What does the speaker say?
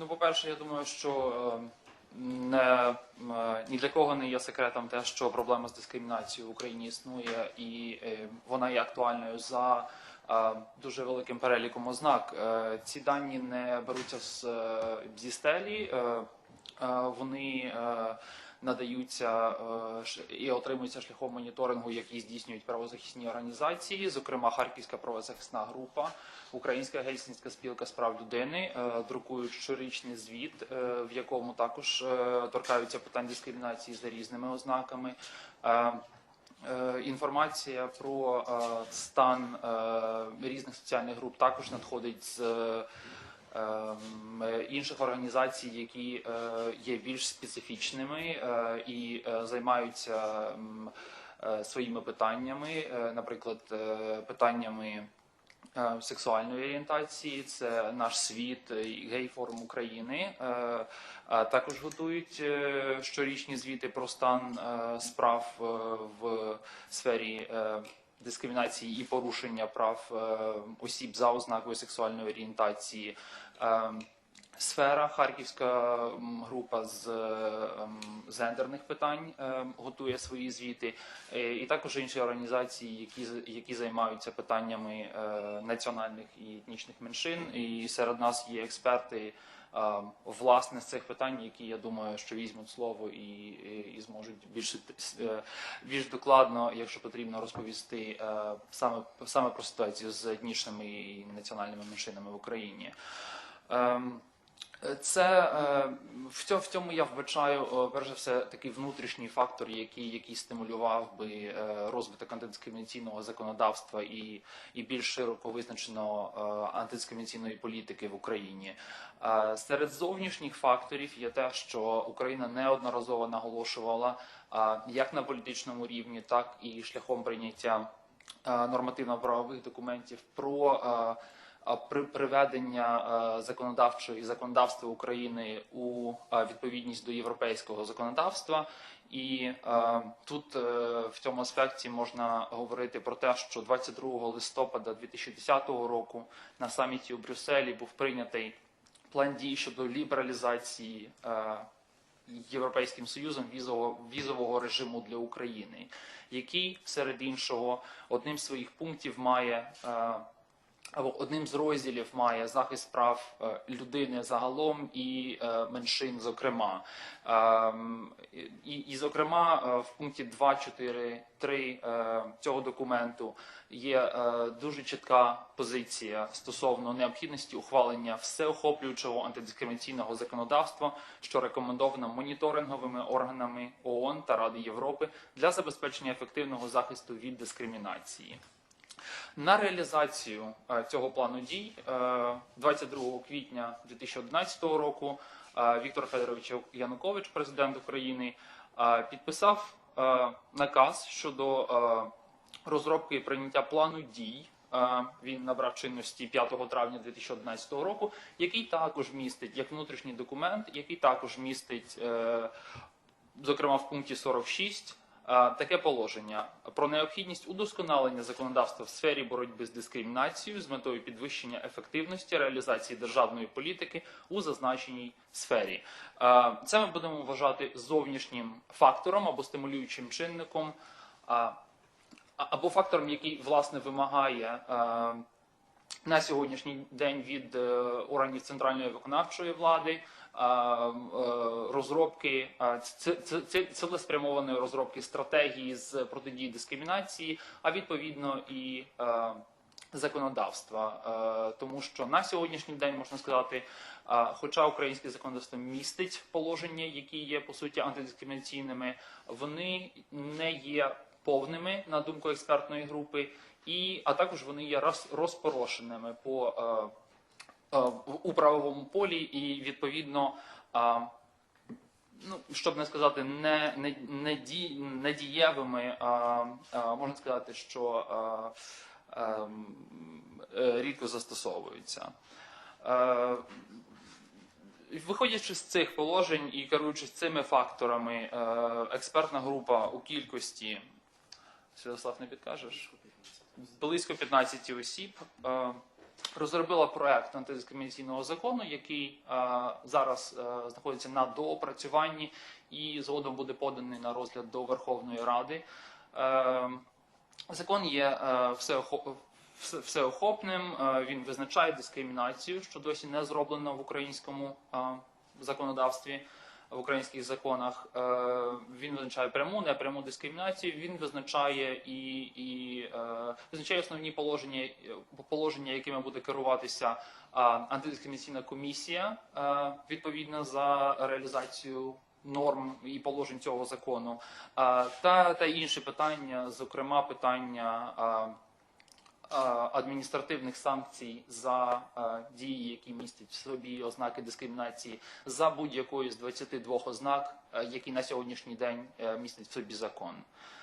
Ну, по-перше, я думаю, що е, не, е, ні для кого не є секретом те, що проблема з дискримінацією в Україні існує, і е, вона є актуальною за дуже великим переліком ознак. Ці дані не беруться з, зі стелі, вони надаються е, і отримуються шляхом моніторингу, який здійснюють правозахисні організації, зокрема Харківська правозахисна група, Українська гельсінська спілка з прав людини е, друкують щорічний звіт, е, в якому також торкаються питань дискримінації за різними ознаками. Інформація про стан різних соціальних груп також надходить з інших організацій, які е, є більш специфічними е, і е, займаються е, своїми питаннями, е, наприклад, е, питаннями е, сексуальної орієнтації. Це наш світ е, гей-форум України. Е, Також готують е, щорічні звіти про стан е, справ е, в сфері е, дискримінації і порушення прав е, осіб за ознакою сексуальної орієнтації. Сфера Харківська група з е, гендерних питань е, готує свої звіти, Е, і також інші організації, які які займаються питаннями національних і етнічних меншин. І серед нас є експерти власне з цих питань, які я думаю, що візьмуть слово і, і, зможуть більш більш докладно, якщо потрібно, розповісти саме саме про ситуацію з етнічними і національними меншинами в Україні. Це е, в цьому, я вбачаю е, перш за все такий внутрішній фактор, який, який стимулював би е, розвиток антидискримінаційного законодавства і, і більш широко визначеного е, антидискримінаційної політики в Україні. Серед зовнішніх факторів є те, що Україна неодноразово наголошувала як на політичному рівні, так і шляхом прийняття нормативно-правових документів про приведення е, законодавчої законодавства України у е, відповідність до європейського законодавства. І е, тут в цьому аспекті можна говорити про те, що 22 листопада 2010 року на саміті у Брюсселі був прийнятий план дій щодо лібералізації Європейським Союзом візового, візового режиму для України, який серед іншого одним з своїх пунктів має е, або одним з розділів має захист прав е, людини загалом і е, меншин, зокрема. Ем, І, і зокрема, е, в пункті 2.4.3 е, цього документу є дуже чітка позиція стосовно необхідності ухвалення всеохоплюючого антидискримінаційного законодавства, що рекомендовано моніторинговими органами ООН та Ради Європи для забезпечення ефективного захисту від дискримінації. На реалізацію е, цього плану дій е, 22 квітня 2011 року е, Віктор Федорович Янукович, президент України, е, підписав е, наказ щодо е, розробки і прийняття плану дій. Е, Він набрав чинності 5 травня 2011 року, який також містить як внутрішній документ, який також містить, е, зокрема в пункті 46, е, таке положення про необхідність удосконалення законодавства в сфері боротьби з дискримінацією з метою підвищення ефективності реалізації державної політики у зазначеній сфері. Це ми будемо вважати зовнішнім фактором або стимулюючим чинником. або фактором, який власне вимагає на сьогоднішній день від е, органів центральної виконавчої влади е, е, розробки цілеспрямованої розробки стратегії з протидії дискримінації, а відповідно і законодавства, тому що на сьогоднішній день можна сказати, хоча українське законодавство містить положення, які є по суті антидискримінаційними, вони не є повними на думку експертної групи, і а також вони є роз- розпорошеними по е, е, у правовому полі, і відповідно. е, Ну, щоб не сказати, не, не, не, ді, недієвими, а, а, можна сказати, що а, а, е, рідко застосовуються. Е, Виходячи з цих положень і керуючись цими факторами, е, експертна група у кількості Святослав, не підкажеш? Близько 15 осіб е, розробила проект антидискримінаційного закону, який е, зараз е, знаходиться на доопрацюванні і згодом буде поданий на розгляд до Верховної Ради. Закон є е, всеохопним. Він визначає дискримінацію, що досі не зроблено в українському законодавстві, в українських законах. Е, Він визначає пряму, непряму дискримінацію. Він визначає і, і е, визначає основні положення, положення, якими буде керуватися антидискримінаційна комісія е, відповідно за реалізацію норм і положень цього закону, та, та інші питання, зокрема питання адміністративних санкцій за дії, які містять в собі ознаки дискримінації, за будь-якою з 22 ознак, е, які на сьогоднішній день е, містять в собі закон.